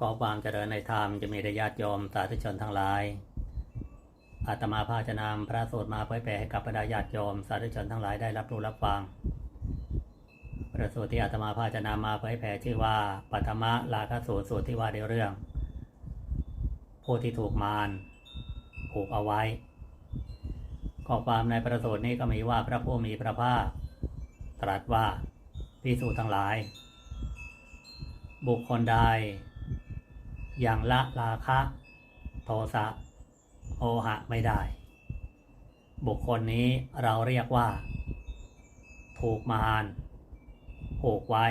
ก็ความเจริญในธรรมจะมีได้ญาติโยมสาธุชนทั้งหลาย อาตมาภาจะนำพระสูตรมาเผยแผ่ให้กับบรรดาญาติโยมสาธุชนทั้งหลายได้รับรู้รับฟัง พระสูตรที่อาตมาภาจะนำมาเผยแผ่ชื่อว่าปัทมะลาคสูตรสูตรที่ว่าในเรื่อง ผู้ที่ถูกมารผูกเอาไว้ ข้อความในประสูตรนี้ก็มีว่าพระผู้มีพระภาคตรัสว่าพิสูจทั้งหลาย บุคคลใด ย่างละราคะ โทสะโอหะไม่ได้ บุคคลนี้เราเรียกว่า ถูกมารผูกไว้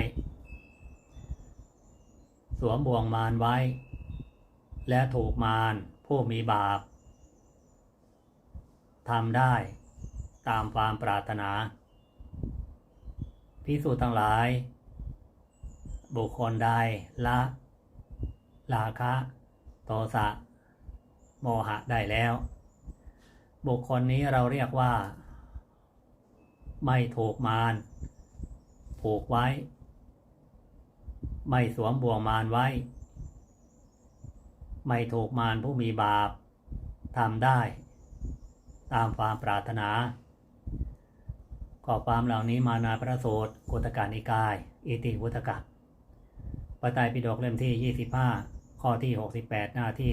สวมบ่วงมารไว้ และถูกมารผู้มีบาปทำได้ตามความปรารถนา พิสูจน์ทั้งหลาย บุคคลใดละ ราคะโทสะโมหะได้แล้ว บุคคลนี้เราเรียกว่า ไม่ถูกมารผูกไว้ ไม่สวมบ่วงมารไว้ ไม่ถูกมารผู้มีบาปทำได้ ตามความปรารถนาข้อความเหล่านี้มานาพระโสูตรกุตการนิกาย อิติวุตกะปไตยปิฎกเล่มที่ 25 ข้อที่ 68 หน้าที่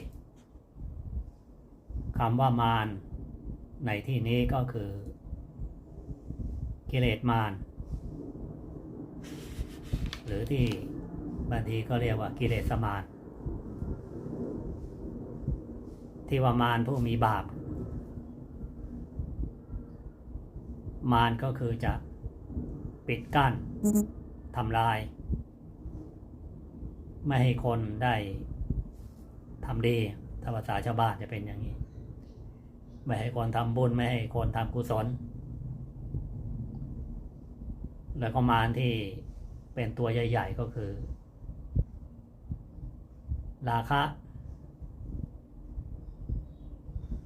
424 คำว่ามารในที่นี้ก็คือ กิเลสมารหรือที่บางทีก็เรียกว่ากิเลสมารที่ว่ามารผู้มีบาป มารก็คือจะปิดกั้น ทำลาย ไม่ให้คนได้ทำดีถ้าภาษาชาวบ้านจะเป็นอย่างนี้ ไม่ให้คนทำบุญไม่ให้คนทำกุศล แล้วก็มารที่เป็นตัวใหญ่ ๆ ก็คือ ราคะ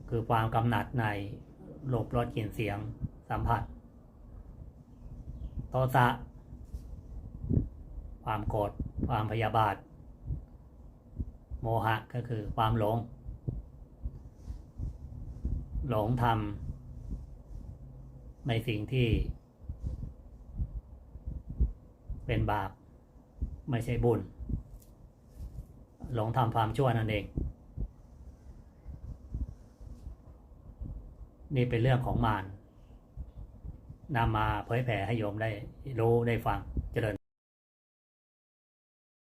คือความกำหนัดในโลภรสกลิ่นเสียงสัมผัส โทสะ ความโกรธความพยาบาท โมหะก็คือความหลง หลงทำในสิ่งที่ เป็นบาป ไม่ใช่บุญ หลงทำความชั่วนั่นเอง นี่เป็นเรื่องของมารนำมาเผยแผ่ให้โยมได้รู้ได้ฟัง